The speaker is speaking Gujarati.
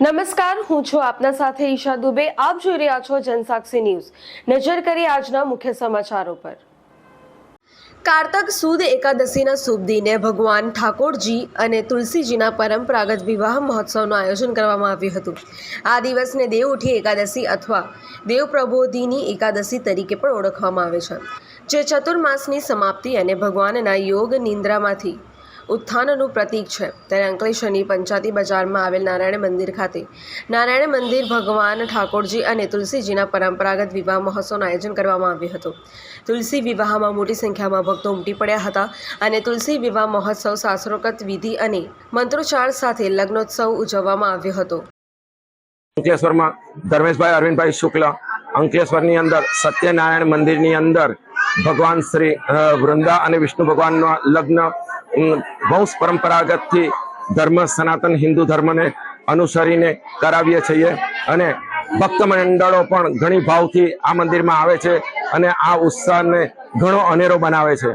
નમસ્કાર, હું છું આપના સાથે ઈશા દુબે. આપ જોઈ રહ્યા છો જનસાક્ષી ન્યૂઝ. નજર કરી આજના મુખ્ય સમાચારો પર. કારતક સુદ એકાદશીના શુભ દિને ભગવાન ઠાકોરજી અને તુલસીજીના પરંપરાગત વિવાહ મહોત્સવનું આયોજન કરવામાં આવ્યું હતું. આ દિવસને દેવ ઉઠી એકાદશી અથવા દેવ પ્રબોધિની એકાદશી તરીકે પણ ઓળખવામાં આવે છે. જે ચતુર્માસની સમાપ્તિ અને ભગવાનના યોગ નિંદ્રામાંથી ઉત્થાનનું પ્રતીક છે. ત્યારે અંકલેશ્વરની પંચાતી બજારમાં આવેલ નારાયણ મંદિર ખાતે નારાયણ મંદિર ભગવાન ઠાકોરજી અને તુલસીજીના પરંપરાગત વિવાહ મહોત્સવનું આયોજન કરવામાં આવ્યું હતું. તુલસી વિવાહમાં મોટી સંખ્યામાં ભક્તો ઉમટી પડ્યા હતા અને તુલસી વિવાહ મહોત્સવ શાસ્ત્રોક્ત વિધિ અને મંત્રોચ્ચાર સાથે લગ્નોત્સવ ઉજવવામાં આવ્યો હતો. અંકલેશ્વરમાં ધર્મેશભાઈ અરવિંદભાઈ શુક્લ અંકલેશ્વરની અંદર સત્યનારાયણ મંદિરની અંદર ભગવાન શ્રી વૃંદા અને વિષ્ણુ ભગવાનના લગ્ન વંશ પરંપરાગતથી ધર્મ, સનાતન હિન્દુ ધર્મને અનુસરીને કરાવીએ છીએ અને ભક્ત મંડળો પણ ઘણી ભાવથી આ મંદિરમાં આવે છે અને આ ઉત્સાહને ઘણો અનેરો બનાવે છે.